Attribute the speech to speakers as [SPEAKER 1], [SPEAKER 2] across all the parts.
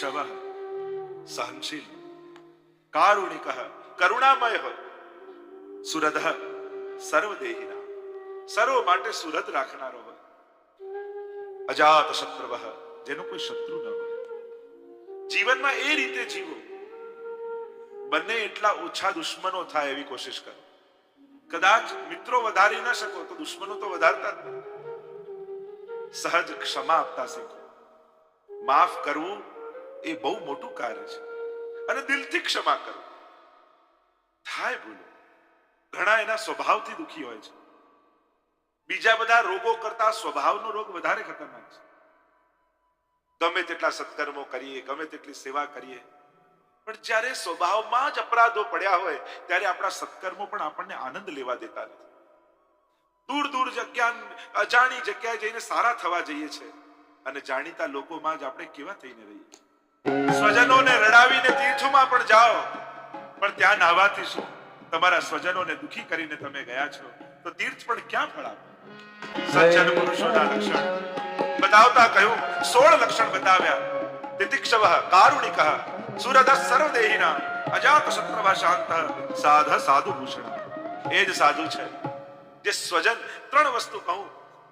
[SPEAKER 1] તિતિક્ષવ સહનશીલ કારુણિક કરુણામય સુરદ સર્વદેહિના સર્વ માટે સુરદ રાખનારો હોય જેનો કોઈ શત્રુ ન હોય જીવનમાં એ રીતે જીવો બંને એટલા ઓછા દુશ્મનો થાય એવી કોશિશ કરો કદાચ મિત્રો વધારી ન શકો તો દુશ્મનો તો વધારતા સહજ ક્ષમા આપતા શીખો માફ કરવું એ બહુ મોટું કાર્ય છે. અને દિલથી ક્ષમા કરો. થાય ભૂલો. ઘણા એના સ્વભાવથી દુખી હોય છે. બીજા બધા રોગો કરતા સ્વભાવનો રોગ વધારે ખતરનાક છે. ગમે તેટલા સત્કર્મો કરીએ, ગમે તેટલી સેવા કરીએ, પણ જ્યારે સ્વભાવમાં જ અપરાધો પડ્યા હોય, ત્યારે આપણા સત્કર્મો પણ આપણને આનંદ લેવા દેતા નથી. દૂર દૂર જગ્યા, અજાણી જગ્યાએ જઈને સારા થવા જઈએ છે. અને જાણીતા લોકોમાં જ આપણે કેવા થઈને રહીએ? સ્વજનોને રડાવીને તીર્થોમાં પણ જાઓ. પણ ત્યાં નાહવાથી શું? તમારા સ્વજનોને દુખી કરીને તમે ગયા છો તો તીર્થ પણ ક્યાં ફળ સજ્જન પુરુષોના લક્ષણ. બતાવતા કહ્યું સોળ લક્ષણ બતાવ્યા. તિતિક્ષવ કારુણિક સુરદ સર્વદેહિના અજાત શત્રવા શાંત સાધ સાધુ ભૂષણ એ જ સાધુ છે જે સ્વજન ત્રણ વસ્તુ કહું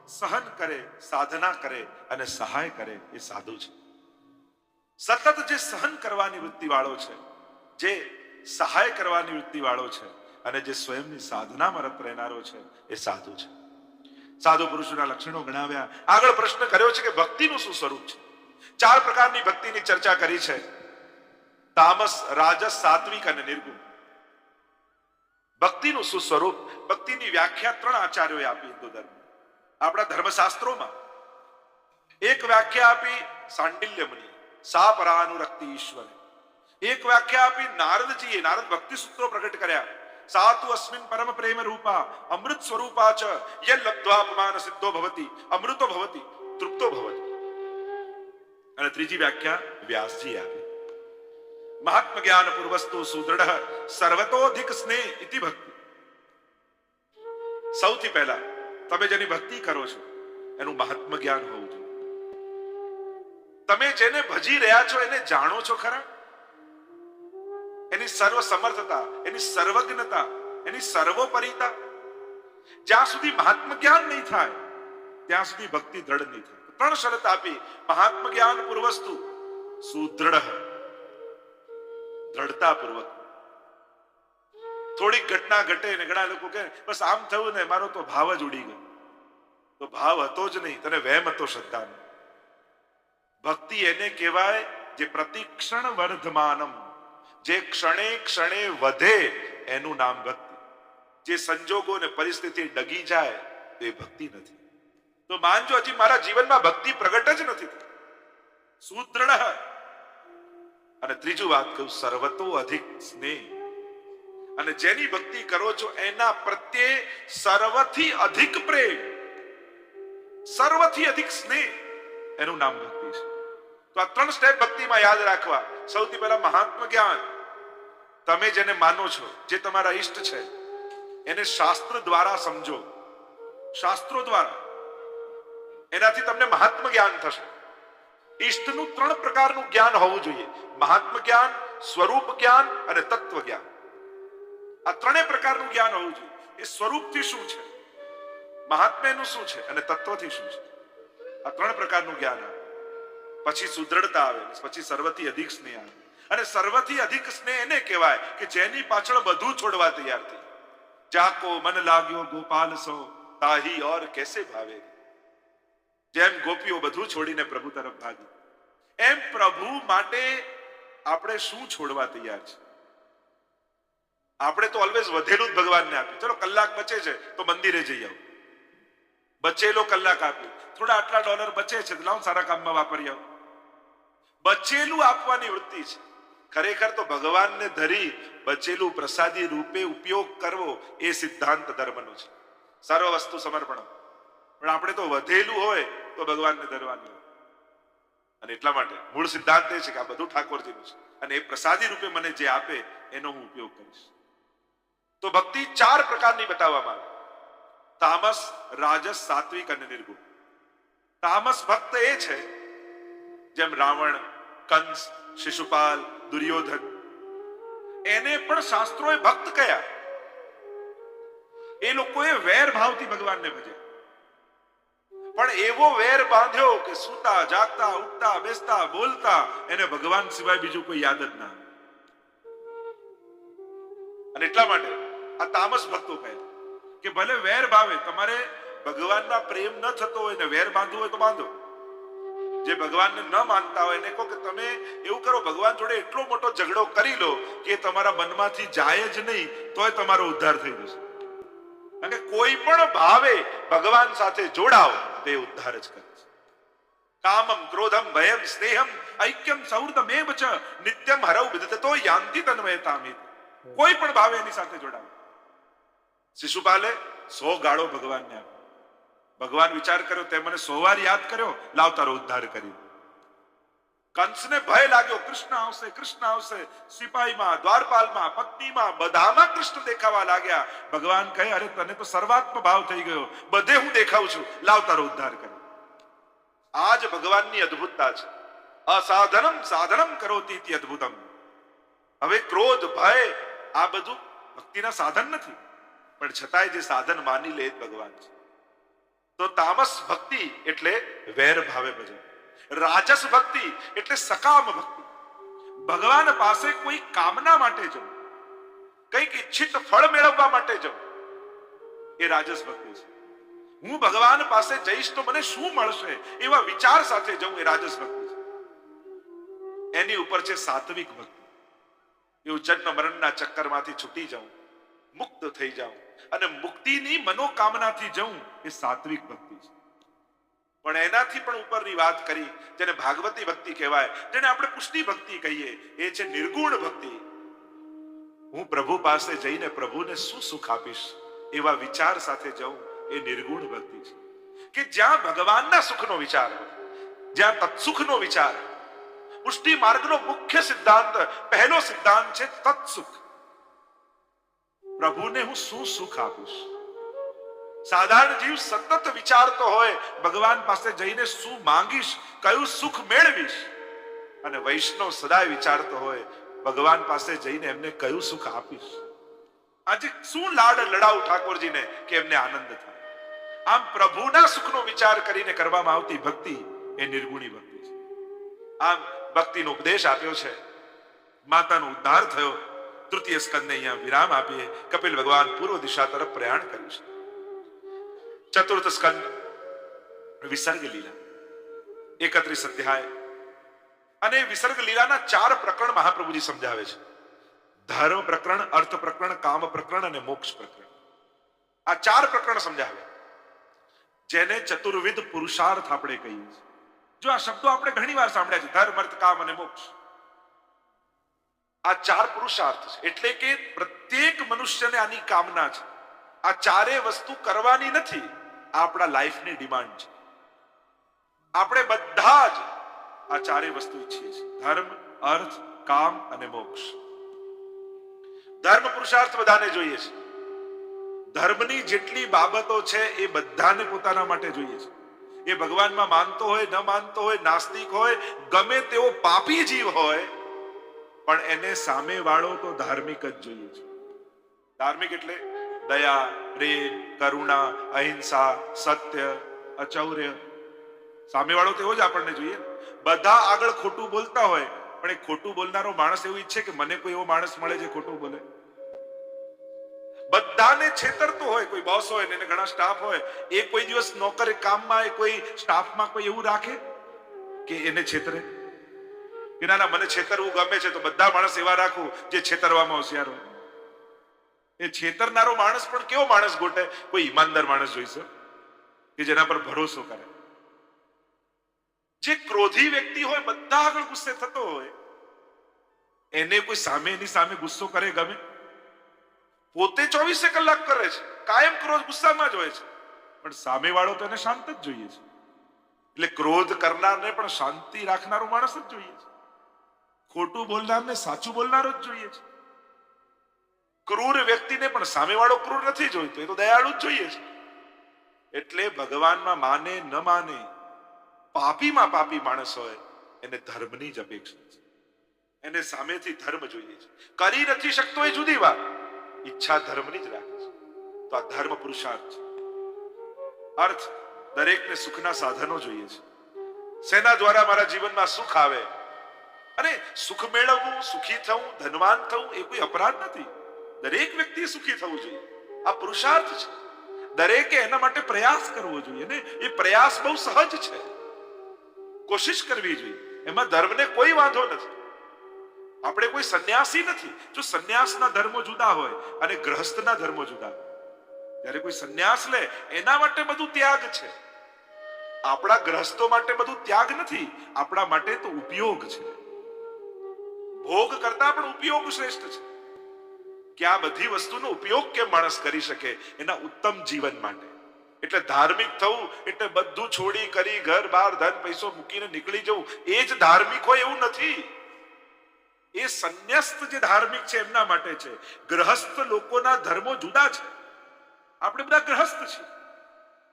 [SPEAKER 1] સહન કરે સાધના કરે અને સહાય કરે એ સાધુ છે. સતત જે સહન કરવાની વૃત્તિ વાળો છે, જે સહાય કરવાની વૃત્તિ વાળો છે અને જે સ્વયંની સાધનામાં રત રહેનારો છે, એ સાધુ છે. સાધુ પુરુષોના લક્ષણો ગણાવ્યા. આગળ પ્રશ્ન કર્યો છે કે ભક્તિનું શું સ્વરૂપ છે? ચાર પ્રકારની ભક્તિની ચર્ચા કરી છે. તામસ, રાજસ, સાત્વિક અને નિર્ગુણ. ભક્તિનું શું સ્વરૂપ? ભક્તિની વ્યાખ્યા ત્રણ આચાર્યોએ આપી હિન્દુ ધર્મ આપણા ધર્મશાસ્ત્રોમાં એક વ્યાખ્યા આપી સાંડિલ્ય મુનિ સા પરાનુરક્તિ ઈશ્વરે એક વ્યાખ્યા આપી નારદજીએ નારદ ભક્તિ સૂત્રો પ્રગટ કર્યા સાતુ અસ્મિન પરમ પ્રેમ રૂપા અમૃત સ્વરૂપા ચ ય લબ્ધ્વાપમાન સિદ્ધો ભવતી અમૃતો ભવતી તૃપ્તો ભવતી અને ત્રીજી વ્યાખ્યા વ્યાસજી આપી મહાત્મ જ્ઞાન પૂર્વસ્તુ સુદૃઢ સર્વતોધિક સ્નેહ ઇતિ ભક્તિ સૌથી પહેલા તમે જેની ભક્તિ કરો છો એનું મહાત્મ જ્ઞાન હોવું જોઈએ તમે જેને ભજી રહ્યા છો, એને જાણો છો ખરા? એની સર્વ સમર્થતા, એની સર્વજ્ઞતા, એની સર્વોપરિતા. જ્યાં સુધી મહાત્મ જ્ઞાન નહીં થાય, ત્યાં સુધી ભક્તિ દ્રઢ નહીં થાય. ત્રણ શરત આપી, મહાત્મ જ્ઞાન પૂર્વસ્તુ, સુદ્રઢ. દ્રઢતા પૂર્વક થોડીક ઘટના ઘટે ને ઘણા લોકો કહે, બસ આમ થયું ને, મારો તો ભાવ જ ઉડી ગયો. તો ભાવ હતો જ નહીં, તને વહેમ હતો શ્રદ્ધાનો. ભક્તિ એને કહેવાય જે પ્રતિક્ષણ વર્ધમાનમ. જે ક્ષણે ક્ષણે વધે એનું નામ ભક્તિ. જે સંજોગો અને પરિસ્થિતિ ડગી જાય તો એ ભક્તિ નથી. તો માનજો હજી મારા જીવનમાં ભક્તિ પ્રગટ જ નથી. સુદૃઢ અને ત્રીજું વાત કહું, સર્વતો અધિક સ્નેહ. અને જેની ભક્તિ કરો છો એના પ્રત્યે સર્વથી અધિક પ્રેમ. સર્વથી અધિક સ્નેહ. એનું નામ ભક્તિ છે. તો આ ત્રણ સ્ટેપ ભક્તિમાં યાદ રાખવા. સૌથી પહેલા મહાત્મ જ્ઞાન. તમે જેને માનો છો, જે તમારા ઈષ્ટ છે, એને શાસ્ત્ર દ્વારા સમજો. શાસ્ત્રો દ્વારા. એનાથી તમને મહાત્મ જ્ઞાન થશે. ઈષ્ટનું ત્રણ પ્રકારનું જ્ઞાન હોવું જોઈએ. મહાત્મ જ્ઞાન, સ્વરૂપ જ્ઞાન અને તત્વ જ્ઞાન. આ ત્રણેય પ્રકારનું જ્ઞાન હોવું જોઈએ. એ સ્વરૂપથી શું છે? મહાત્મ્યનું શું છે? અને તત્વથી શું છે? આ ત્રણ પ્રકારનું જ્ઞાન આવે. પછી સુદ્રઢતા આવે, પછી સર્વથી અધિક સ્નેહ આવે. અને સર્વથી અધિક સ્નેહ એને કહેવાય કે જેની પાછળ બધું છોડવા તૈયાર થઈ. જાકો મન લાગ્યો ગોપાલ સો, તાહી ઓર કેસે ભાવે? જેમ ગોપીઓ બધું છોડીને પ્રભુ તરફ ભાગી. એમ પ્રભુ માટે આપણે શું છોડવા તૈયાર છે? આપણે તો ઓલવેઝ વધેલું જ ભગવાનને આપ્યું ચલો, કલાક બચે છે, તો મંદિરે જઈ આવું. બચેલો કલાક આપ્યો થોડા આટલા ડોલર બચે છે લાવ સારા કામમાં વાપરી આવો બચેલું આપવાની વૃત્તિ છે. ખરેખર તો ભગવાનને ધરી બચેલું પ્રસાદી રૂપે ઉપયોગ કરવો એ સિદ્ધાંત ધર્મનો છે. સર્વ વસ્તુ સમર્પણ પણ આપણે તો વધેલું હોય તો ભગવાનને ધરવાનું. અને એટલા માટે મૂળ સિદ્ધાંત એ છે કે આ બધું ઠાકોરજીનું છે. અને એ પ્રસાદી રૂપે મને જે આપે એનો હું ઉપયોગ કરીશ. તો ભક્તિ ચાર પ્રકારની બતાવવામાં આવે. તામસ, રાજસ, સાત્વિક અને નિર્ગુણ. તામસ ભક્ત એ છે, જેમ રાવણ, કંસ, શિશુપાલ, દુર્યોધન. એને પણ શાસ્ત્રોએ ભક્ત કયા. એ લોકોએ વેર ભાવથી ભગવાનને ભજ્યા પણ એવો વેર બાંધ્યો કે સૂતા, જાગતા, ઉઠતા, બેસતા, બોલતા એને ભગવાન સિવાય બીજું કોઈ યાદ જ ના અને એટલા માટે આ તામસ ભક્તો કહે કે ભલે વેર ભાવે, તમારે ભગવાનમાં પ્રેમ ન થતો હોય ને વેર બાંધવું હોય તો બાંધો. જે ભગવાનને ન માનતા હોય એને કહો કે તમે એવું કરો, ભગવાન જોડે એટલો મોટો ઝઘડો કરી લો કે તમારા મનમાંથી જાય જ નહીં, તોય તમારો ઉદ્ધાર થઈ જશે. કારણ કે કોઈ પણ ભાવે ભગવાન સાથે જોડાવ તે ઉદ્ધાર જ કરે છે. કામમ ક્રોધમ ભયમ સ્નેહમ ઐક્યમ સૌર્ધમેવ બચ નિત્યમ હરવ વિદતો યાંતિ તન્મયતામિત કોઈ પણ ભાવે એની સાથે જોડાવ શિશુપાલે સો ગાળો ભગવાનને આપ્યો. ભગવાન વિચાર કર્યો, તે મને સો વાર યાદ કર્યો, લાવ તારો ઉદ્ધાર કર્યો કંસને ભય લાગ્યો, કૃષ્ણ આવશે કૃષ્ણ આવશે સિપાહીમાં દ્વારપાલમાં, પત્નીમાં, બધામાં કૃષ્ણ દેખાવા લાગ્યા. ભગવાન કહે, અરે, તને તો સર્વાત્મ ભાવ થઈ ગયો. બધે હું દેખાઉં છું. લાવ તારો ઉદ્ધાર કર્યો આ જ ભગવાનની અદ્ભુતતા છે. અસાધનમ સાધનમ કરોતી અદ્ભુતમ. હવે ક્રોધ, ભય, આ બધું ભક્તિના સાધન નથી. પણ છતાંય જે સાધન માની લે ભગવાન છે. તો તામસ ભક્તિ એટલે વેર ભાવે ભજન. રાજસ ભક્તિ એટલે સકામ ભક્તિ. ભગવાન પાસે કોઈ કામના માટે જવું. કંઈક ઈચ્છિત ફળ મેળવવા માટે જવું. એ રાજસ ભક્તિ છે. હું ભગવાન પાસે જઈશ તો મને શું મળશે એવા વિચાર સાથે જવું એ રાજસ ભક્તિ છે. એની ઉપર છે સાત્વિક ભક્તિ. એવું જન્મ મરણના ચક્કરમાંથી છૂટી જાઉં મુક્ત થઈ જાઉં અને મુક્તિની મનોકામનાથી જવું એ સાત્વિક ભક્તિ છે. પણ એનાથી પણ ઉપરની વાત કરી, જેને ભાગવતી ભક્તિ કહેવાય, જેને આપણે પુષ્ટિ ભક્તિ કહીએ, એ છે નિર્ગુણ ભક્તિ. હું પ્રભુ પાસે જઈને પ્રભુને શું સુખ આપીશ? એવા વિચાર સાથે જવું એ નિર્ગુણ ભક્તિ છે. કે જ્યાં ભગવાનના સુખનો વિચાર જ્યાં તત્સુખનો વિચાર પુષ્ટિ માર્ગનો મુખ્ય સિદ્ધાંત, પહેલો સિદ્ધાંત છે તત્સુખ. પ્રભુને હું શું સુખ આપીશ સાધારણ જીવ સતત વિચારતો હોય, ભગવાન પાસે જઈને શું માંગીશ, કયું સુખ મેળવીશ? અને વૈષ્ણવ સદાય વિચારતો હોય, ભગવાન પાસે જઈને એમને કયું સુખ આપીશ? આજે શું લાડ લડાવ ઠાકોરજીને કે એમને આનંદ થાય? આમ પ્રભુના સુખનો વિચાર કરીને કરવામાં આવતી ભક્તિ એ નિર્ગુણી ભક્તિ છે. આમ ભક્તિનો ઉપદેશ આપ્યો છે. માતાનો ઉદ્ધાર થયો. તૃતીય સ્કંદને અહીંયા વિરામ આપીએ. કપિલ ભગવાન પૂર્વ દિશા તરફ પ્રયાણ કર્યું છે. ચતુર્થ સ્કંદ, વિસર્ગ લીલા. એકત્રીસ અધ્યાય. અને વિસર્ગ લીલાના ચાર પ્રકરણ મહાપ્રભુજી સમજાવે છે. ધર્મ પ્રકરણ, અર્થ પ્રકરણ, કામ પ્રકરણ અને મોક્ષ પ્રકરણ. આ ચાર પ્રકરણ સમજાવે. જેને ચતુર્વિધ પુરુષાર્થ આપણે કહીએ છીએ. જો આ શબ્દો આપણે ઘણી વાર સાંભળ્યા છે, ધર્મ, અર્થ, કામ અને મોક્ષ. આ ચાર પુરુષાર્થ છે. એટલે કે પ્રત્યેક મનુષ્યને આની કામના છે. આ ચારે વસ્તુ કરવાની નથી, આ આપણા લાઈફની ડિમાન્ડ છે. આપણે બધા જ આ ચારે વસ્તુ ઈચ્છીએ છીએ. ધર્મ, અર્થ, કામ અને મોક્ષ. ધર્મ પુરુષાર્થ બધાને જોઈએ છે. ધર્મની જેટલી બાબતો છે એ બધાને પોતાના માટે જોઈએ છે. એ ભગવાનમાં માનતો હોય, ન માનતો હોય, નાસ્તિક હોય, ગમે તેવો પાપી જીવ હોય પણ એને સામે વાળો તો ધાર્મિક જ જોઈએ છે. ધાર્મિક એટલે દયા, પ્રેમ, કરુણા, અહિંસા, સત્ય, અચૌર્ય. સામે વાળો તો એવો જ આપણને જોઈએ. બધા આગળ ખોટું બોલતા હોય, પણ એ ખોટું બોલનારો માણસ એવું ઈચ્છે કે મને કોઈ એવો માણસ મળે જે ખોટું બોલે. બધાને છેતરતો હોય, કોઈ બોસ હોય ને એને ઘણા સ્ટાફ હોય, એ કોઈ દિવસ નોકર કામમાં કોઈ સ્ટાફમાં કોઈ એવું રાખે કે એને છેતરે? કે ના ના મને છેતરવું ગમે છે તો બધા માણસ એવા રાખું જે છેતરવામાં હોશિયાર હોય. એ છેતરનારો માણસ પણ કેવો માણસ ગોટે કોઈ ઈમાનદાર માણસ જોઈશે કે જેના પર ભરોસો કરે. જે ક્રોધી વ્યક્તિ હોય, બધા આગળ ગુસ્સે થતો હોય, એને કોઈ સામે એની સામે ગુસ્સો કરે ગમે? પોતે ચોવીસે કલાક કરે છે. કાયમ ક્રોધ ગુસ્સામાં જ હોય છે. પણ સામે વાળો તો એને શાંત જ જોઈએ છે. એટલે ક્રોધ કરનારને પણ શાંતિ રાખનારો માણસ જ જોઈએ છે. ખોટું બોલનારને સાચું બોલનારો જ જોઈએ છે. ક્રૂર વ્યક્તિને પણ સામેવાળો ક્રૂર નથી જોઈતો, એ તો દયાળુ જ જોઈએ છે. એટલે ભગવાનમાં માને, ન માને, પાપીમાં પાપી માણસ હોય, એને ધર્મની જ અપેક્ષા છે. એને સામેથી ધર્મ જોઈએ છે. કરી નથી શકતો એ જુદી વાત. ઈચ્છા ધર્મની જ રાખે છે. તો આ ધર્મ પુરુષાર્થ છે. અર્થ, દરેકને સુખના સાધનો જોઈએ છે. શેના દ્વારા મારા જીવનમાં સુખ આવે અને સુખ મેળવવું, સુખી થવું, ધનવાન થવું એ કોઈ અપરાધ નથી. દરેક વ્યક્તિએ સુખી થવું જોઈએ. આ પુરુષાર્થ છે. દરેકે એના માટે પ્રયાસ કરવો જોઈએ ને. એ પ્રયાસ બહુ સહજ છે. કોશિશ કરવી જોઈએ. એમાં ધર્મને કોઈ વાંધો નથી. આપણે કોઈ સંન્યાસી નથી. જો સંન્યાસના ધર્મો જુદા હોય અને ગ્રહસ્થના ધર્મો જુદા જ્યારે કોઈ સંન્યાસ લે, એના માટે બધું ત્યાગ છે. આપણા ગ્રહસ્થો માટે બધું ત્યાગ નથી. આપણા માટે તો ઉપયોગ છે. ભોગ કરતા પણ ઉપયોગ શ્રેષ્ઠ છે. કે આ બધી વસ્તુનો ઉપયોગ કેમ માણસ કરી શકે એના ઉત્તમ જીવન માટે? એટલે ધાર્મિક થવું એટલે બધું છોડી કરી ઘર, બાર, ધન, પૈસો મૂકીને નીકળી જવું, એ જ ધાર્મિક હોય એવું નથી. એ સંન્યસ્ત જે ધાર્મિક છે એમના માટે છે. ગ્રહસ્થ લોકોના ધર્મો જુદા છે. આપણે બધા ગ્રહસ્થ છીએ.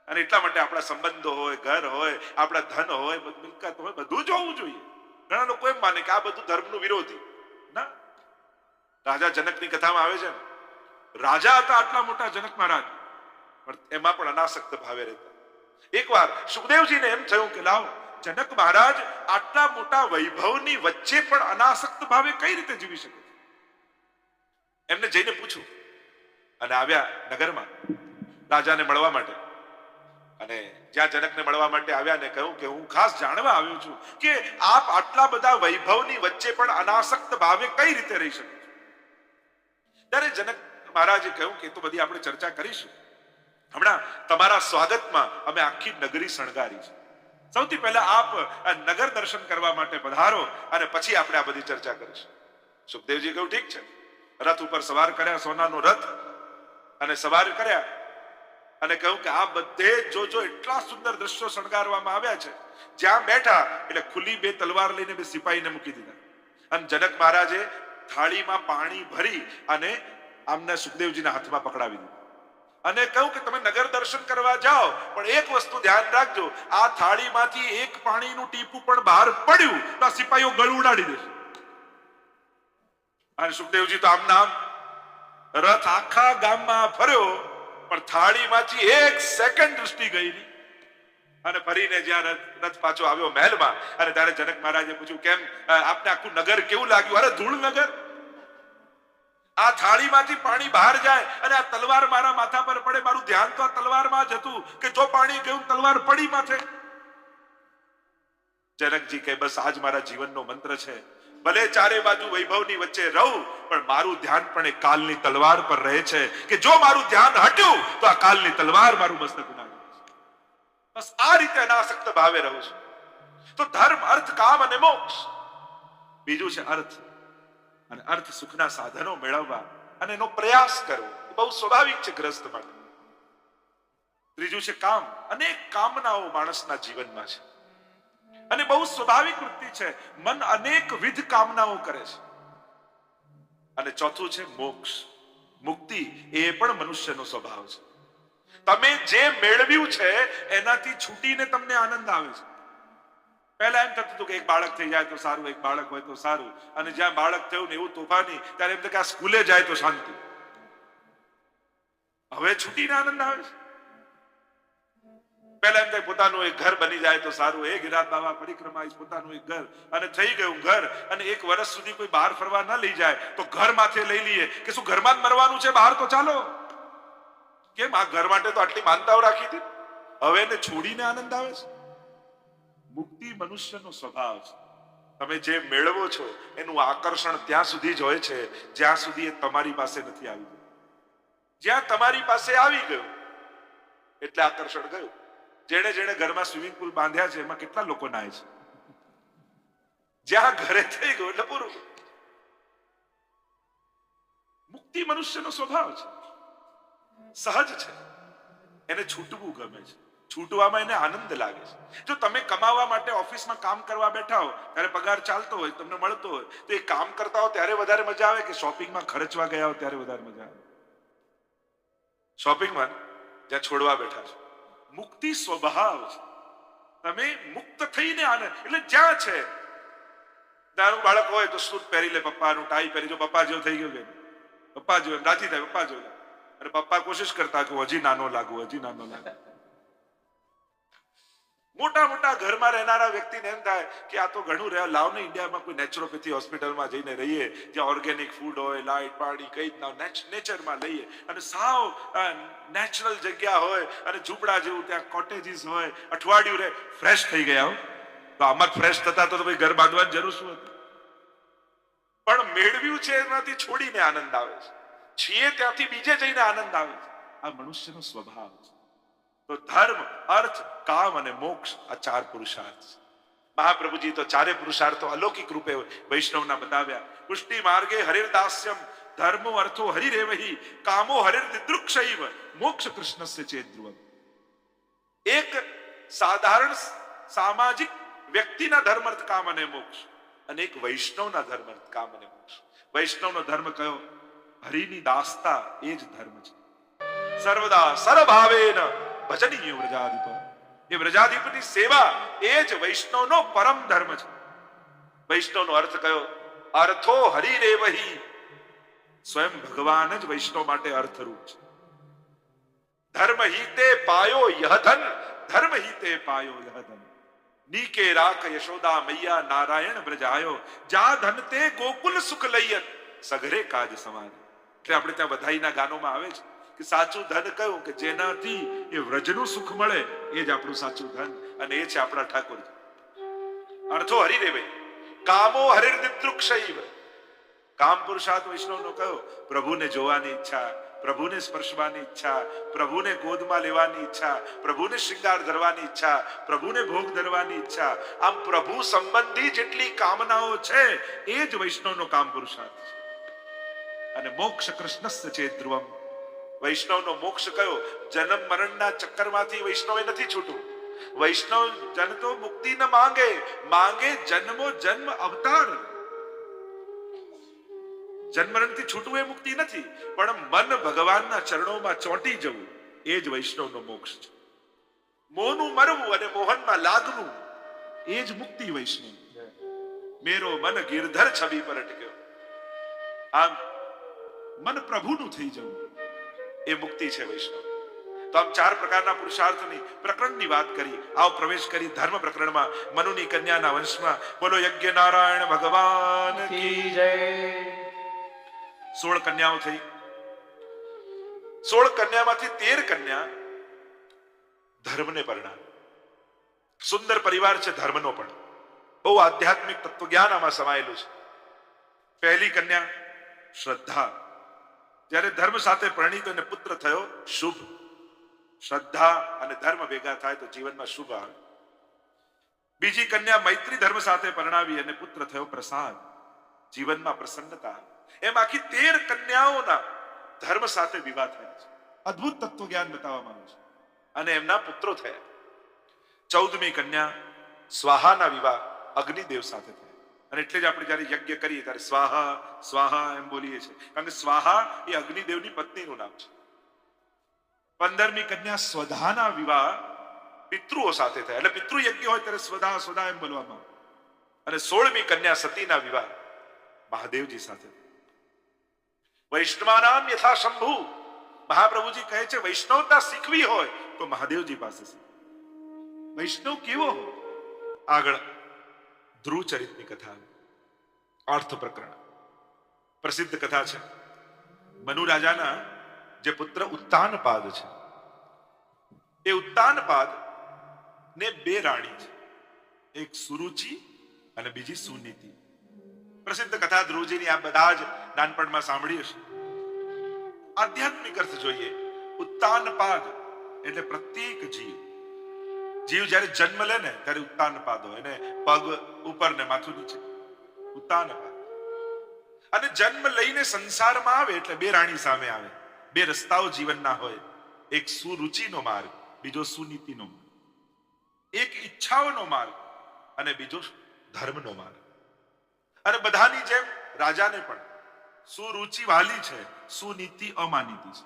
[SPEAKER 1] અને એટલા માટે આપણા સંબંધો હોય, ઘર હોય, આપણા ધન હોય મિલકત હોય, બધું જોવું જોઈએ. ઘણા લોકો એમ માને કે આ બધું ધર્મનું વિરોધી. ના. રાજા જનકની કથામાં આવે છે રાજા હતા આટલા મોટા જનક મહારાજ. પણ એમાં પણ અનાસક્ત ભાવે રહેતા. એકવાર સુખદેવજીને એમ થયું કે, લાવ, જનક મહારાજ આટલા મોટા વૈભવની વચ્ચે પણ અનાસક્ત ભાવે કઈ રીતે જીવી શકે? એમને જઈને પૂછ્યું. અને આવ્યા નગરમાં રાજાને મળવા માટે. અને જ્યાં જનકને મળવા માટે આવ્યા ને કહ્યું કે, હું ખાસ જાણવા આવ્યો છું કે આપ આટલા બધા વૈભવની વચ્ચે પણ અનાસક્ત ભાવે કઈ રીતે રહી શકો ત્યારે જનક મહારાજે કહ્યું કે તો બધી આપણે ચર્ચા કરીશું. હમણાં તમારા સ્વાગતમાં અમે આખી નગરી શણગારી છે. સૌથી પહેલા આપ નગર દર્શન કરવા માટે પધારો અને પછી આપણે આ બધી ચર્ચા કરીશું. સુખદેવજી કહ્યું, ઠીક છે. રથ ઉપર સવાર કર્યા સોનાનો રથ અને સવાર કર્યા અને કહ્યું કે આ બધે જોજો એટલા સુંદર દ્રશ્યો શણગારવામાં આવ્યા છે. જ્યાં બેઠા, એટલે ખુલ્લી બે તલવાર લઈને બે સિપાહીને મૂકી દીધા. અને જનક મહારાજે થાળીમાં પાણી ભરી અને આમને સુખદેવજીના હાથમાં પકડાવી દીધું. અને કહ્યું કે તમે નગર દર્શન કરવા જાઓ, પણ એક વસ્તુ ધ્યાન રાખજો, આ થાળીમાંથી એક પાણીનું ટીપું પણ બહાર પડ્યું, તો આ સિપાહીઓ ગળું ઉડાડી દેશે. અને સુખદેવજી તો આમ નામ રથ આખા ગામમાં ફર્યો પણ થાળીમાંથી એક સેકન્ડ દૃષ્ટિ ગઈ અને ફરીને જ્યાં રથ પાછો આવ્યો મહેલમાં, અને ત્યારે જનક મહારાજે પૂછ્યું, કેમ આપને આખું નગર કેવું લાગ્યું? અરે, ધૂળ નગર. આ થાળીમાંથી પાણી બહાર જાય અને આ તલવાર મારા માથા પર પડે. મારું ધ્યાન તો આ તલવારમાં જ હતું કે જો પાણી ગયું તલવાર પડી માથે. જનકજી કે બસ આજ મારા જીવનનો મંત્ર છે. ભલે ચારે બાજુ વૈભવની વચ્ચે રહું, પણ મારું ધ્યાન પણ એ કાલની તલવાર પર રહે છે કે જો મારું ધ્યાન હટ્યું, તો આ કાલની તલવાર મારું મસ્તક ઉડાડી બસ આ રીતે અનાસક્ત ભાવે રહું છું. તો ધર્મ, અર્થ, કામ અને મોક્ષ. બીજું છે અર્થ. અને અર્થ સુખના સાધનો મેળવવા અને એનો પ્રયાસ કરવો. એ બહુ સ્વાભાવિક છે ગ્રસ્ત માટે. ત્રીજું છે કામ. અનેક કામનાઓ માણસના જીવનમાં છે. અને બહુ સ્વાભાવિક વૃત્તિ છે. મન અનેક વિધ કામનાઓ કરે છે. અને ચોથું છે મોક્ષ. મુક્તિ એ પણ મનુષ્યનો સ્વભાવ છે. તમે જે મેળવ્યું છે, એનાથી છૂટીને તમને આનંદ આવે છે. પહેલા એમ થતું હતું કે એક બાળક થઈ જાય તો સારું, એક બાળક હોય તો સારું. અને જ્યાં બાળક થયું ને એવું તોફાની, ત્યારે એમ કે આ સ્કૂલે જાય તો શાંતિ. હવે છૂટીને આનંદ આવે છે. પહેલા એમ થાય, પોતાનું એક ઘર બની જાય તો સારું. એ હિરાત બાબા પરિક્રમા પોતાનું એક ઘર. અને થઈ ગયું ઘર. અને એક વર્ષ સુધી કોઈ બહાર ફરવા ન લઈ જાય. તો ઘર માથે લઈ લઈએ. કે શું ઘરમાં જ મરવાનું છે? બહાર તો ચાલો. કેમ? આ ઘર માટે તો આટલી માનતાઓ રાખી હતી. હવે એને છોડીને આનંદ આવે છે. મુક્તિ મનુષ્યનો સ્વભાવ છે. તમે જે મેળવો છો, એનું આકર્ષણ ત્યાં સુધી જ હોય છે. જ્યાં સુધી એ તમારી પાસે નથી આવી ગયું. જ્યાં તમારી પાસે આવી ગયું, એટલે આકર્ષણ ગયું. જેણે જેણે ઘરમાં સ્વિમિંગ પુલ બાંધ્યા છે, એમાં કેટલા લોકો નાય છે? જ્યાં ઘરે થઈ ગયું, એટલે પૂરું. મુક્તિ મનુષ્યનો સ્વભાવ છે. સહજ છે. એને છૂટવું ગમે છે. છૂટવામાં એને આનંદ લાગે છે. જો તમે કમાવા માટે ઓફિસમાં કામ કરવા બેઠા હો, ત્યારે પગાર ચાલતો હોય, તમને મળતો હોય, તો એ કામ કરતા હો ત્યારે વધારે મજા આવે કે શોપિંગમાં ખર્ચવા ગયા હો ત્યારે વધારે મજા આવે? શોપિંગમાં? જ્યાં છોડવા બેઠા છો. મુક્તિ સ્વભાવ. તમે મુક્ત થઈને આનંદ એટલે જ્યાં છે. નાનું બાળક હોય તો સૂટ પહેરી લે પપ્પાનું, ટાઈ પહેરી જો પપ્પા જેવો થઈ ગયો કે પપ્પા જેવો રાજી થાય, પપ્પા જેવો અને પપ્પા કોશિશ કરતા કે હજી નાનો લાગુ, હજી નાનો લાગુ. મોટા મોટા ઘરમાં રહેનારા વ્યક્તિને એમ થાય કે આ તો ઘણું રહે લાવ ને ઇન્ડિયામાં કોઈ નેચરોપેથી હોસ્પિટલમાં જઈને રહીએ, જ્યાં ઓર્ગેનિક ફૂડ હોય લાઇટ પાણી, કઈ જ નેચરમાં લઈએ. અને સાવ નેચરલ જગ્યા હોય અને ઝૂંપડા જેવું ત્યાં કોટેજીસ હોય, અઠવાડિયું રહે ફ્રેશ થઈ ગયા તો આમાં ફ્રેશ થતા તો ભાઈ ઘર બાંધવાની જરૂર શું હતી? પણ મેળવ્યું છે એમાંથી છોડીને આનંદ આવે છે. છીએ ત્યાંથી બીજે જઈને આનંદ આવે છે. આ મનુષ્યનો સ્વભાવ છે. તો ધર્મ, અર્થ, કામ અને મોક્ષ આ ચાર પુરુષાર્થ મહાપ્રભુજી તો ચારે પુરુષાર્થો અલૌકિક રૂપે વૈષ્ણવના બતાવ્યા. પુષ્ટિ માર્ગે હરિર્દાસ્યમ, ધર્મો અર્થો હરિરેવહી, કામો હરિર્દૃક્ષૈવ, મોક્ષ કૃષ્ણસ્ય ચેત એક સાધારણ સામાજિક વ્યક્તિના ધર્મ અર્થ કામ અને મોક્ષ અને એક વૈષ્ણવના ધર્મ અર્થ કામ અને મોક્ષ. વૈષ્ણવનો ધર્મ કયો? હરિની દાસતા એ જ ધર્મ છે. સર્વદા સરભાવેન ભજનીય વ્રજાધિપ એ વ્રજાધિપની સેવા એ જ વૈષ્ણવનો પરમ ધર્મ છે વૈષ્ણવનો અર્થ કયો અર્થો હરિરેવહી સ્વયં ભગવાન જ વૈષ્ણવ માટે અર્થરૂપ છે ધર્મ હિતે પાયો યહ ધન ધર્મ હિતે પાયો યહ ધન નીકે રાખ યશોદા મૈયા નારાયણ બ્રજાયો જા ધન તે ગોકુલ સુખ લઈયત સઘરે કાજ સમાજ એટલે આપણે ત્યાં વધાઈના ગાનોમાં આવે છે. કે સાચું ધન કયું? કે જેનાથી એ વ્રજનું સુખ મળે, એ જ આપણું સાચું ધન. અને એ છે આપણા ઠાકોર અર્થો હરિ રે કામો હરિર્દિત્રુક્ષૈવ કામ પુરુષાર્થ વૈષ્ણવનો કયો? પ્રભુને જોવાની ઈચ્છા, પ્રભુને સ્પર્શવાની ઈચ્છા, પ્રભુને ગોદમાં લેવાની ઈચ્છા, પ્રભુને શ્રીંગાર ધરવાની ઈચ્છા, પ્રભુને ભોગ ધરવાની ઈચ્છા. આમ પ્રભુ સંબંધી જેટલી કામનાઓ છે, એ જ વૈષ્ણવનો કામ પુરુષાર્થ છે. અને મોક્ષ કૃષ્ણસ્ય છે ધ્રુવમ વૈષ્ણવનો મોક્ષ કયો? જન્મ મરણના ચક્કરમાંથી વૈષ્ણવે નથી છૂટવું વૈષ્ણવ જન તો મુક્તિ ન માંગે માંગે જન્મો જન્મ અવતાર. જન્મરણથી છૂટવું એ મુક્તિ નથી, પણ મન ભગવાનના ચરણોમાં ચોંટી જવું, એ જ વૈષ્ણવનો મોક્ષ છે. મોનું મરવું અને મોહનમાં લાગવું, એ જ મુક્તિ વૈષ્ણવ. મેરો મન ગિરધર છબી પર અટક્યો આમ મન પ્રભુનું થઈ જવું. એ મુક્તિ છે વૈષ્ણવ તો આમ ચાર પ્રકારના પુરુષાર્થની પ્રકરણની વાત કરી આવ પ્રવેશ કરી ધર્મ પ્રકરણમાં મનુની કન્યાના વંશમાં. બોલો યજ્ઞ નારાયણ ભગવાન કી
[SPEAKER 2] જય.
[SPEAKER 1] સોળ કન્યાઓ થઈ. સોળ કન્યામાંથી તેર કન્યા ધર્મને પરણા સુંદર પરિવાર છે ધર્મનો પણ. બહુ આધ્યાત્મિક તત્વજ્ઞાન આમાં સમાયેલું છે. પહેલી કન્યા શ્રદ્ધા. જ્યારે ધર્મ સાથે પ્રણીત અને પુત્ર થયો, શુભ. શ્રદ્ધા અને ધર્મ ભેગા થાય તો જીવનમાં શુભ આવે. બીજી કન્યા મૈત્રી ધર્મ સાથે પરણાવી અને પુત્ર થયો પ્રસાદ. જીવનમાં પ્રસન્નતા. એમ આખી તેર કન્યાઓના ધર્મ સાથે વિવાહ થયા છે. અદ્ભુત તત્વ જ્ઞાન બતાવવામાં આવ્યું છે. અને એમના પુત્રો થયા. ચૌદમી કન્યા સ્વાહાના વિવાહ અગ્નિદેવ સાથે થયા. અને એટલે જ આપણે જ્યારે યજ્ઞ કરીએ ત્યારે સ્વાહા સ્વાહા એમ બોલીએ છીએ. કારણ કે સ્વાહા એ અગ્નિદેવની પત્નીનું નામ છે. પંદરમી કન્યા સ્વધાના વિવાહ પિતૃઓ સાથે થયા. એટલે પિતૃ યજ્ઞ હોય ત્યારે સ્વધા સ્વધા એમ બોલવામાં અને સોળમી કન્યા સતીના વિવાહ મહાદેવજી સાથે વૈષ્ણવાનામ યથા શંભુ. મહાપ્રભુજી કહે છે, વૈષ્ણવતા શીખવી હોય તો મહાદેવજી પાસે વૈષ્ણવ કેવો આગળ. ધ્રુવ ચરિતની કથા. અર્થ પ્રકરણ. પ્રસિદ્ધ કથા છે. મનુ રાજાના જે પુત્ર ઉત્તાનપાદ છે. એ ઉત્તાનપાદ ને બે રાણી છે. એક સુરુચિ અને બીજી સુનીતિ. પ્રસિદ્ધ કથા ધ્રુવજીની આ બધા જ નાનપણમાં સાંભળી હશે આધ્યાત્મિક અર્થ જોઈએ. ઉત્તાનપાદ એટલે પ્રત્યેક જીવ. જીવ જ્યારે જન્મ લે ને, ત્યારે ઉત્તાનપાદ હોય એને પગ ઉપર ને માથું નીચે. ઉત્તાનપાદ અને જન્મ લઈને સંસારમાં આવે એટલે બે રાણી સામે આવે. બે રસ્તાઓ જીવનના હોય. એક સુરુચિનો માર્ગ, બીજો સુનીતિનો માર્ગ. એક ઈચ્છાઓનો માર્ગ અને બીજો ધર્મનો માર્ગ. અને બધાની જેમ રાજાને પણ સુરુચિ વાલી છે, સુનીતિ અમાનીતિ છે.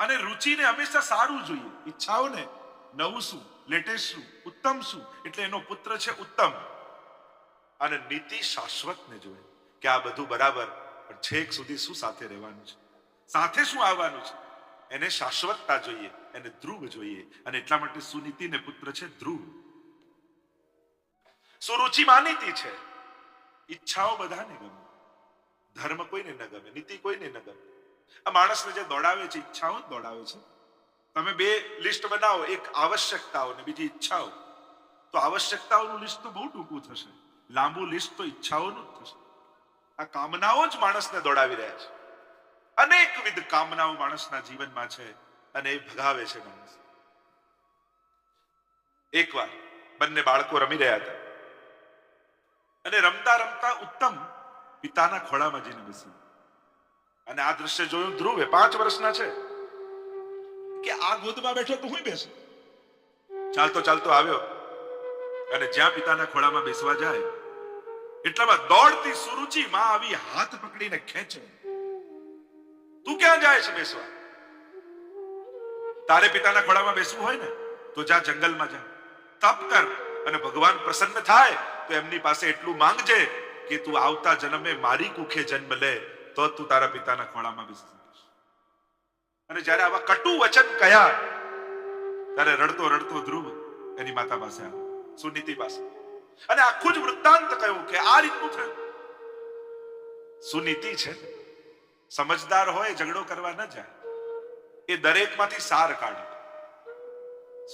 [SPEAKER 1] અને રુચિને હંમેશા સારું જોઈએ, ઈચ્છાઓને નવું શું? લેટેસ્ટ શું? ઉત્તમ શું? એટલે એનો પુત્ર છે ઉત્તમ. અને નીતિ શાશ્વતને જોવે કે આ બધું બરાબર, પણ છેક સુધી શું સાથે રહેવાનું છે? સાથે શું આવવાનું છે? એને શાશ્વતતા જોઈએ, એને ધ્રુવ જોઈએ, અને એટલા માટે સુનીતિને પુત્ર છે ધ્રુવ. સુરુચિ માનીતી છે. ઈચ્છાઓ બધાને ગમે. ધર્મ કોઈને ન ગમે, નીતિ કોઈને ન ગમે. આ માણસને જે દોડાવે છે, ઈચ્છાઓ જ દોડાવે છે. તમે બે લિસ્ટ બનાવો, એક આવશ્યકતાઓ ને બીજી ઈચ્છાઓ. તો આવશ્યકતાઓનું લિસ્ટ તો બહુ ટૂંકું થશે. લાંબુ લિસ્ટ તો ઈચ્છાઓનું જ થશે. આ કામનાઓ જ માણસને દોડાવી રહ્યા છે. અનેકવિધ કામનાઓ માણસના જીવનમાં છે અને એ ભગાવે છે માણસ. એકવાર બંને બાળકો રમી રહ્યા હતા. અને રમતા રમતા ઉત્તમ પિતાના ખોળામાં જઈને બેસી અને આ દ્રશ્ય જોયું ધ્રુવે, પાંચ વર્ષના છે. કે આ ગોદમાં બેઠો તો હું બેસું? ચાલતો ચાલતો આવ્યો. અને જ્યાં પિતાના ખોળામાં બેસવા જાય, એટલામાં દોડતી સુરુચિ માં આવી હાથ પકડીને ખેંચે. તું ક્યાં જાય છે બેસવા? તારે પિતાના ખોળામાં બેસવું હોય ને, તો જા જંગલમાં જા. તપ કર અને ભગવાન પ્રસન્ન થાય તો એમની પાસે એટલું માંગજે કે તું આવતા જન્મે મારી કુખે જન્મ લે, તો તું તારા પિતાના ખોળામાં બેસી અને જ્યારે આવા કટુ વચન કયા, ત્યારે રડતો રડતો ધ્રુવ એની માતા પાસે આવ્યો, સુનીતિ પાસે. અને આખું જ વૃત્તાંત કહ્યું કે આ રીતનું થયું. સુનીતિ છે સમજદાર હોય, ઝઘડો કરવા ન જાય, એ દરેકમાંથી સાર કાઢે.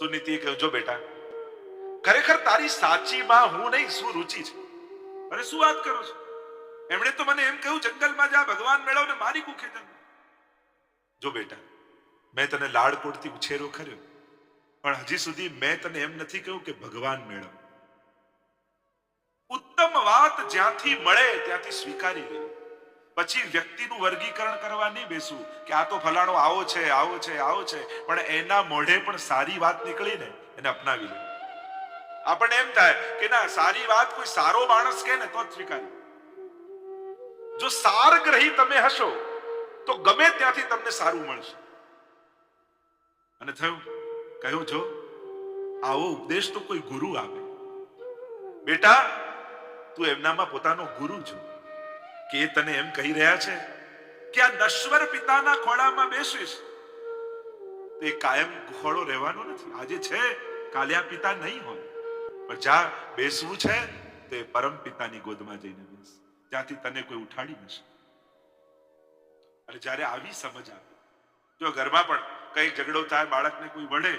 [SPEAKER 1] સુનીતિએ કહ્યું, જો બેટા, ખરેખર તારી સાચી માં હું નહીં, શું રુચિ છે? અરે શું વાત કરો છો? એમણે તો મને એમ કહ્યું, જંગલમાં જા, ભગવાન મેળવ ને મારી કુખે જન્મ જો બેટા, મેં તને લાડકોટથી ઉછેરો કર્યો, પણ હજી સુધી મેં તને એમ નથી કહ્યું કે ભગવાન મેળવ. ઉત્તમ વાત જ્યાંથી મળે ત્યાંથી સ્વીકારી લે. પછી વ્યક્તિનું વર્ગીકરણ કરવા નહીં બેસવું કે આ તો ફલાણો આવો છે આવો છે આવો છે, પણ એના મોઢે પણ સારી વાત નીકળીને એને અપનાવી લે. આપણને એમ થાય કે ના, સારી વાત કોઈ સારો માણસ કહે ને, તો જ સ્વીકારી જો સાર ગ્રહી તમે હશો તો ગમે ત્યાંથી તમને સારું મળશે. અને થયું? કહ્યું, જો, આવો ઉપદેશ તો કોઈ ગુરુ આપે. બેટા, તું એમનામાં પોતાનો ગુરુ છો. કે તને એમ કહી રહ્યા છે કે આ નશ્વર પિતાના ખોળામાં બેસીશ? તો કાયમ ખોળો રહેવાનો નથી. આજે છે, કાલે આ પિતા નહીં હોય. પણ જ્યાં બેસવું છે, તે પરમ પિતાની ગોદમાં જઈને બેસ. જ્યાંથી તને કોઈ ઉઠાડી ન શકે. અને જ્યારે આવી સમજ આવે, જો ઘરમાં પણ કઈ ઝઘડો થાય, બાળકને કોઈ વળે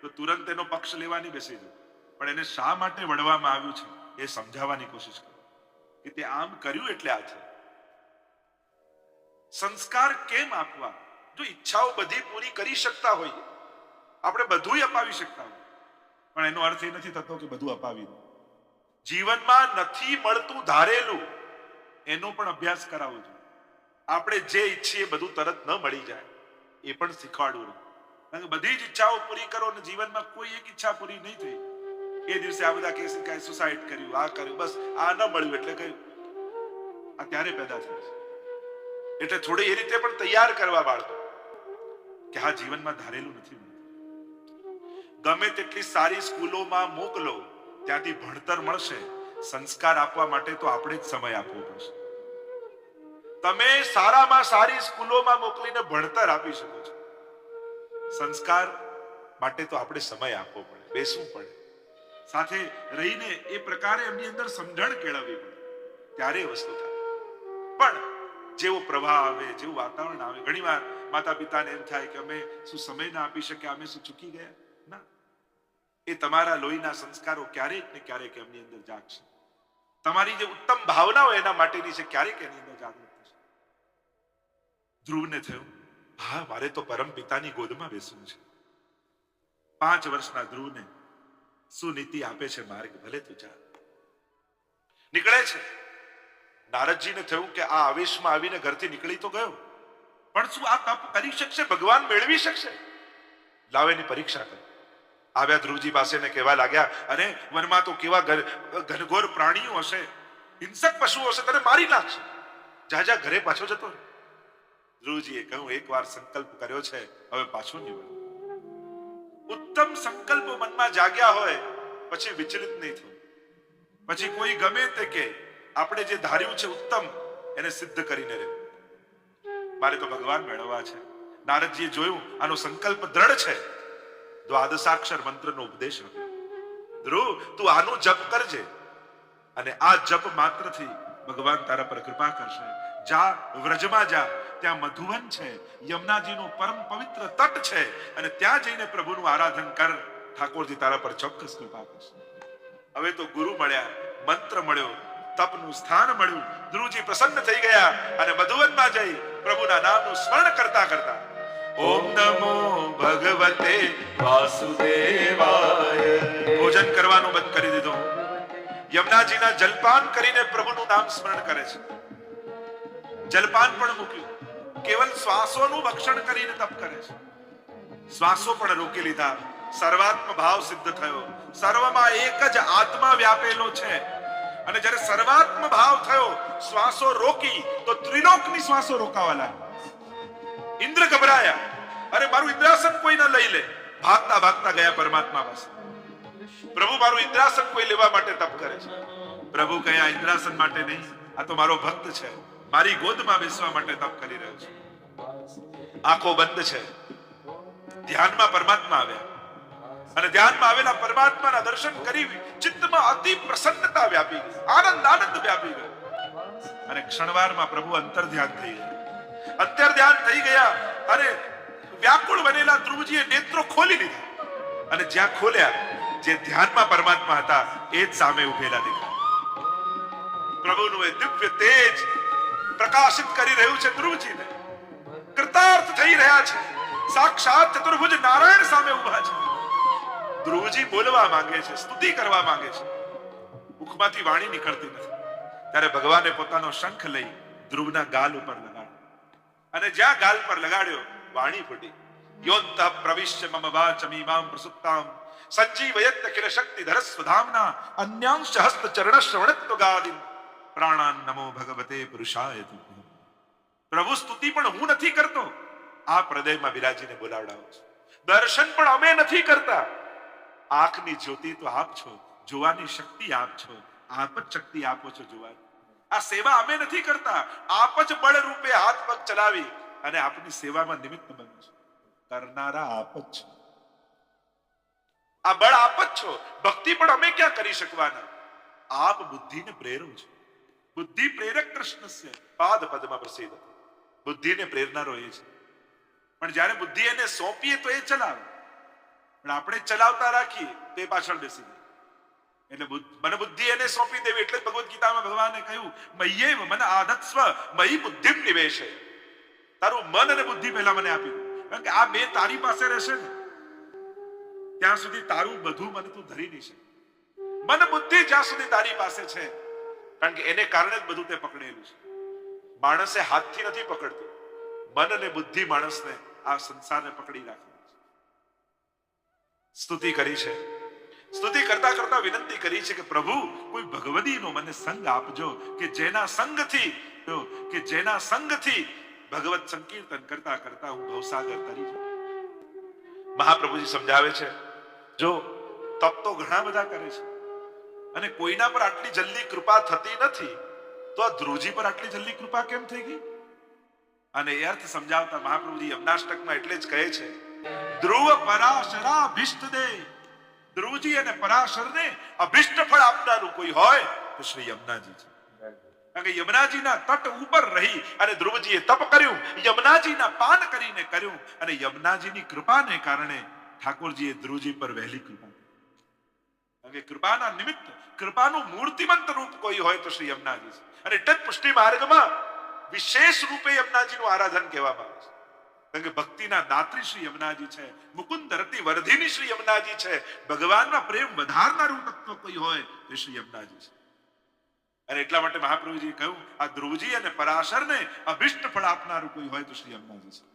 [SPEAKER 1] તો તુરંત એનો પક્ષ લેવાની બેસી જાય. પણ એને શા માટે વળવામાં આવ્યું છે, એ સમજાવવાની કોશિશ કરો. કે તે આમ કર્યું એટલે આ છે. સંસ્કાર કેમ આપવા? જો ઈચ્છાઓ બધી પૂરી કરી શકતા હોઈએ આપણે બધું અપાવી શકતા હોઈએ પણ એનો અર્થ એ નથી થતો કે બધું અપાવી દો. જીવનમાં નથી મળતું ધારેલું, એનો પણ અભ્યાસ કરાવવો જોઈએ. આપણે જે ઈચ્છીએ બધું તરત ન મળી જાય. એ પણ શીખવાડવું. કારણ કે બધી જ ઈચ્છાઓ પૂરી કરો અને જીવનમાં કોઈ એક ઈચ્છા પૂરી નહીં થઈ. એ દિવસે આ બધા કેસ કઈ સુસાઇડ કર્યું, આ કર્યું, બસ, આ ન મળ્યું એટલે કયું આ ત્યારે પેદા થાય છે. એટલે થોડી એ રીતે પણ તૈયાર કરવા બાળકો કે હા, જીવનમાં ધારેલું નથી ગમે તેટલી સારી સ્કૂલોમાં મોકલો, ત્યાંથી ભણતર મળશે. સંસ્કાર આપવા માટે તો આપણે જ સમય આપવો પડશે. તમે સારામાં સારી સ્કૂલોમાં મોકલીને ભણતર આપી શકો છો. સંસ્કાર માટે તો આપણે સમય આપવો પડે, બેસવું પડે. સાથે રહીને એ પ્રકારે એમની અંદર સમજણ કેળવવી પડે. ત્યારે વસ્તુ થાય. પણ જેવો પ્રવાહ આવે, જેવું વાતાવરણ આવે, ઘણીવાર માતા પિતાને એમ થાય કે અમે શું સમય ના આપી શક્યા અમે શું ચૂકી ગયા? ના. એ તમારા લોહીના સંસ્કારો ક્યારેક ને ક્યારેક એમની અંદર જાગશે. તમારી જે ઉત્તમ ભાવનાઓ એના માટેની છે, ક્યારેક એની અંદર જાગૃત ધ્રુવને થયું. હા, મારે તો પરમ પિતાની ગોદમાં બેસવું છે. પાંચ વર્ષના ધ્રુવને સુનીતિ આપે છે માર્ગ? ભલે તું જા. નીકળે છે. નારદજીને થયું કે આ આવેશમાં આવીને ઘરથી નીકળી તો ગયો. પણ શું આ તપ કરી શકશે? ભગવાન મેળવી શકશે? લાવેની પરીક્ષા કરી. આવ્યા ધ્રુવજી પાસે ને કહેવા લાગ્યા, અરે, વનમાં તો કેવા ઘર- ઘનઘોર પ્રાણીઓ હશે. હિંસક પશુઓ હશે. તને મારી નાખશે. જા જા, ઘરે પાછો જતો રહે. ધ્રુવજીએ કહ્યું એકવાર સંકલ્પ કર્યો છે, હવે પાછો નહીં વળું ઉત્તમ સંકલ્પ મનમાં જાગ્યા હોય, પછી વિચલિત નહીં થવું. પછી કોઈ ગમે તે કે, આપણે જે ધાર્યું છે ઉત્તમ, એને સિદ્ધ કરીને રહેવું. મારે તો ભગવાન મેળવવા છે. નારદજીએ જોયું, આનો સંકલ્પ દ્રઢ છે. દ્વાદશાક્ષર મંત્રનો ઉપદેશ ધ્રુવ, તું આનું જપ કરજે. અને આ જપ માત્રથી ભગવાન તારા પર કૃપા કરશે. જા, વ્રજમાં જા. ત્યાં મધુવન છે, યમુનાજીનું પરમ પવિત્ર તટ છે, અને ત્યાં જઈને પ્રભુનું આરાધન કર. ઠાકોરજી તારા પર ચોક્કસ કૃપા કરશે હવે તો ગુરુ મળ્યા, મંત્ર મળ્યો, તપનું સ્થાન મળ્યું ધ્રુવજી પ્રસન્ન થઈ ગયા, અને મધુવનમાં જઈ પ્રભુના નામનું સ્મરણ કરતા કરતા, ઓમ નમો ભગવતે વાસુદેવાય. ભોજન કરવાનું બંધ કરી દીધું. યમુનાજીના જલપાન કરીને પ્રભુનું નામ સ્મરણ કરે છે. જલપાન પણ મૂક્યું. કેવલ શ્વાસોનું ભક્ષણ કરીને તપ કરે છે. શ્વાસો પણ રોકી લીધા. સર્વાત્મ ભાવ સિદ્ધ થયો. સર્વમાં એક જ આત્મા વ્યાપેલો છે. અને જ્યારે સર્વાત્મ ભાવ થયો, શ્વાસો રોકી, તો ત્રિલોકની શ્વાસો રોકાવા લાગી ઇન્દ્ર ગભરાયા. અરે, મારું ઇન્દ્રાસન કોઈ ના લઈ લે. ભાગતા ભાગતા ગયા પરમાત્મા પાસે. પ્રભુ, મારું ઇન્દ્રાસન કોઈ લેવા માટે તપ કરે છે? પ્રભુ કયા ઇન્દ્રાસન માટે નહીં. આ તો મારો ભક્ત છે. મારી ગોદમાં બેસવા માટે તપ કરી રહ્યો છે. આંખો બંધ છે. ધ્યાનમાં પરમાત્મા આવ્યા. અને ધ્યાનમાં આવેલા પરમાત્માના દર્શન કરી ચિત્તમાં અતિ પ્રસન્નતા વ્યાપી, આનંદ આનંદ વ્યાપી ગયો. અને ક્ષણવારમાં પ્રભુ અંતર ધ્યાન થઈ ગયા. અંતર ધ્યાન થઈ ગયા, અને વ્યાકુળ બનેલા ધ્રુવજીએ નેત્રો ખોલી લીધા અને જ્યાં ખોલ્યા, જે ધ્યાનમાં પરમાત્મા હતા, એ જ સામે ઉભેલા દેખાયા. પ્રભુનું એ દિવ્ય તેજ પ્રકાશિત કરી રહ્યું છે ધ્રુવજીને કૃતાર્થ થઈ રહ્યા છે. સાક્ષાત ચતુર્ભુજ નારાયણ સામે ઊભા છે. ધ્રુવજી બોલવા માંગે છે, સ્તુતિ કરવા માંગે છે. મુખમાંથી વાણી નીકળતી નથી. ત્યારે ભગવાને પોતાનો શંખ લઈ ધ્રુવના ગાલ ઉપર લગાડ્યો. અને જ્યાં ગાલ પર લગાડ્યો, વાણી ફૂટી. યોન્ત પ્રવિશ્ય મમ વાચમીમામ પ્રસુપ્તામ. સંજીવયત કિલ શક્તિ ધરસ્વધામના અન્યાંશ હસ્ત ચરણ શ્રવણત્વ ગાદિન. પ્રાણાન નમો ભગવતે પુરુષાય પ્રભુ, સ્તુતિ પણ હું નથી કરતો. આ હૃદયમાં બિરાજીને બોલાવડાવો છો. દર્શન પણ અમે નથી કરતા. આંખની જ્યોતિ તો આપ છો, જોવાની શક્તિ આપ છો, આપ જ શક્તિ આપો છો જોવાની. આ સેવા અમે નથી કરતા. આપ જ બળ રૂપે હાથ પગ ચલાવી અને આપની સેવામાં નિમિત્ત બનો છે. કરનારા આપ જ છો. આ બળ આપ જ છો. ભક્તિ પણ અમે ક્યાં કરી શકવાના? આપ બુદ્ધિને પ્રેરો છો. બુદ્ધિ પ્રેરક કૃષ્ણસ્ય. પાદ પદમાં પ્રસિદ્ધ. બુદ્ધિને પ્રેરનારો એ છે. પણ જ્યારે બુદ્ધિ એને સોંપીએ તો એ ચલાવે. પણ આપણે ચલાવતા રાખીએ, તે પાછળ બેસી જાય. એટલે બુદ્ધ- મને બુદ્ધિ એને સોંપી દેવી એટલે ભગવદ્ ગીતામાં ભગવાને કહ્યું મય્યેવ મને આધત્સ્વ, મયી બુદ્ધિમ નિવેશે તારું મન અને બુદ્ધિ પહેલા મને આપી કારણ કે આ બે તારી પાસે રહેશે ને, ત્યાં સુધી તારું બધું મને તું ધરી નહીં શકે. મન બુદ્ધિ જ્યાં સુધી તારી પાસે છે કારણ કે એને કારણે જ બધું તે પકડેલું છે. માણસે હાથથી નથી પકડતું. મન અને બુદ્ધિ માણસને આ સંસારને પકડી રાખે સ્તુતિ કરી છે. સ્તુતિ કરતા કરતા વિનંતી કરી છે કે પ્રભુ, કોઈ ભગવદીનો મને સંગ આપજો કે જેના સંગથી કે જેના સંગથી ભગવત સંકીર્તન કરતા કરતા હું ભવસાગર તરી જાઉં. મહાપ્રભુજી સમજાવે છે. જો તપ તો ઘણા બધા કરે છે. અને કોઈના પર આટલી જલ્દી કૃપા થતી નથી, તો આ ધ્રુવજી પર આટલી જલ્દી કૃપા કેમ થઈ ગઈ? અને એ અર્થ સમજાવતા મહાપ્રભુજી યમનાષ્ટકમાં એટલે જ કહે છે, ધ્રુવ પરાશરા અભિષ્ટ દે. ધ્રુવજી અને પરાશરને અભિષ્ટ ફળ આપનારું કોઈ હોય તો શ્રી યમનાજી છે. કારણ કે યમનાજીના તટ ઉપર રહી અને ધ્રુવજીએ તપ કર્યું, યમનાજીના પાન કરીને કર્યું અને યમનાજીની કૃપાને કારણે ઠાકોરજીએ ધ્રુવજી પર વહેલી કૃપા કે કૃપાના નિમિત્ત, કૃપાનું મૂર્તિમંત રૂપ કોઈ હોય તો શ્રી યમનાજી. છે અને એટલે પુષ્ટિ માર્ગમાં વિશેષ રૂપે યમનાજીનું આરાધન કહેવામાં આવે છે. કારણ કે ભક્તિના દાત્રી શ્રી યમનાજી છે, મુકુંદ ધરતી વર્ધિની શ્રી યમનાજી છે, ભગવાનના પ્રેમ વધારનારું તત્વ કોઈ હોય તો શ્રી યમનાજી છે. અને એટલા માટે મહાપ્રભુજીએ કહ્યું, આ ધ્રુવજી અને પરાશરને અભિષ્ટ ફળ આપનારું કોઈ હોય તો શ્રી યમનાજી છે.